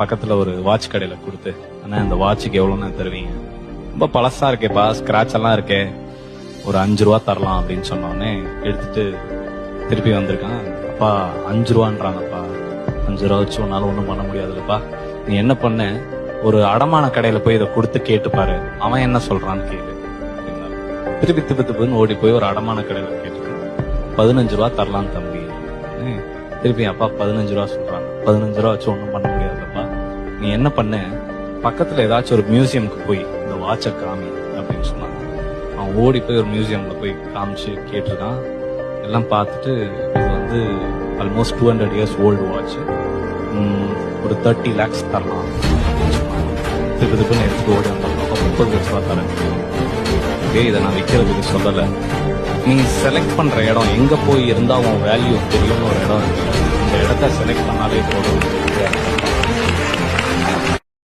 பக்கத்துல ஒரு வாட்ச் கடையில கொடுத்து அண்ணா இந்த வாட்சுக்கு எவ்வளவுண்ணா தருவீங்க? ரொம்ப பழசா இருக்கேப்பா ஸ்கிராட்ச் எல்லாம் இருக்கே. ஒரு அஞ்சு ரூபா தரலாம் அப்படின்னு சொன்னோடனே எடுத்துட்டு திருப்பி வந்திருக்கான். அப்பா அஞ்சு ரூபான்றாங்கப்பா. அஞ்சு ரூபா வச்சு உன்னால ஒண்ணும் பண்ண முடியாதுல்லப்பா நீ என்ன பண்ண? ஒரு அடமான கடையில போய் இதை கொடுத்து கேட்டு பாரு. அவன் என்ன சொல்றான்னு கேளு. திருப்பி திருப்பி திப்பு திப்புன்னு ஓடி போய் ஒரு அடமான கடையில கேட்டு பதினஞ்சு ரூபா தரலாம் தம்பி. திருப்பி அப்பா பதினஞ்சு ரூபா சொல்றாங்க பதினஞ்சு ரூபா வச்சு ஒன்றும் பண்ண முடியாதுல்லப்பா நீ என்ன பண்ண? பக்கத்துல ஏதாச்சும் ஒரு மியூசியம்க்கு போய் இந்த வாட்சை காமி அப்படின்னு சொன்னாங்க அவன் ஓடி போய் ஒரு மியூசியம்ல போய் காமிச்சு கேட்டிருக்கான். எல்லாம் பார்த்துட்டு இது வந்து almost two hundred years old watch ஒரு தேர்ட்டி லேக்ஸ் தரலாம் அப்படின்னு சொன்னாங்க. எடுத்து ஓடி வந்தோம் முப்பது லட்ச ரூபா தரேன். டேய் இதை நான் விற்கிறதுக்கு சொல்லலை. நீ செலக்ட் பண்ற இடம் எங்க போய் இருந்தால் உன் வேல்யூ தெரியும்னு ஒரு இடம் இருக்கு. இந்த இடத்த செலக்ட் பண்ணாலே போதும்.